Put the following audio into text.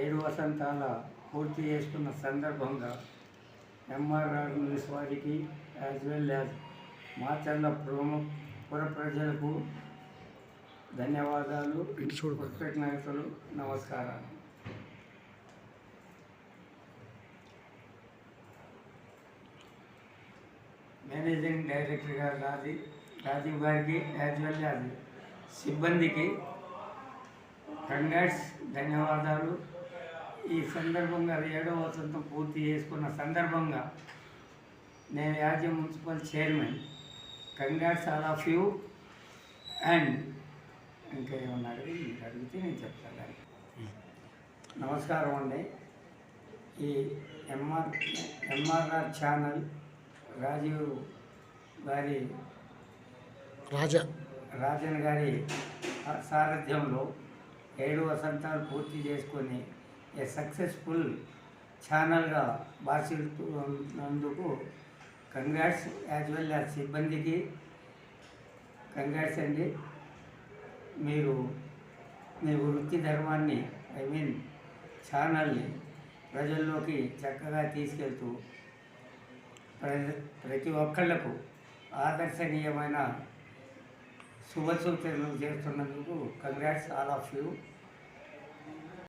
ఏడు వసంతాల పూర్తి చేసుకున్న సందర్భంగా ఎంఆర్ఆర్ న్యూస్ వారికి యాజ్ వెల్ యాజ్ మాచర్ల ప్రముఖ పుర ప్రజలకు ధన్యవాదాలు. కృతజ్ఞతలు నమస్కారాలు. మేనేజింగ్ డైరెక్టర్ గారు రాజీ రాజీవ్ గారికి యాజ్ వెల్ యాజ్ సిబ్బందికి కంగ్రాట్స్ ధన్యవాదాలు. ఈ సందర్భంగా ఏడవ వసంతం పూర్తి చేసుకున్న సందర్భంగా నేను యాజ్య municipal chairman. Congrats all of you. And ఇంకా ఏమన్నా మీరు అడిగితే నేను చెప్తాను. నమస్కారం అండి. ఈ ఎంఆర్ ఎంఆర్ఆర్ ఛానల్ రాజీవ్ గారి రాజా. రాజన్ గారి సారథ్యంలో ఏడు వసంతాలు పూర్తి చేసుకొని ఏ సక్సెస్ఫుల్ ఛానల్గా భాషిస్తున్నందుకు కంగ్రాట్స్ యాజ్ వెల్ యాజ్ సిబ్బందికి. కంగ్రాట్స్ అండి. మీరు మీ వృత్తి ధర్మాన్ని ఐ మీన్ ఛానల్ని ప్రజల్లోకి చక్కగా తీసుకెళ్తూ ప్ర ప్రతి ఒక్కళ్ళకు ఆదర్శనీయమైన శుభసూచనలు చేస్తున్నందుకు కంగ్రాట్స్ ఆల్ ఆఫ్ యూ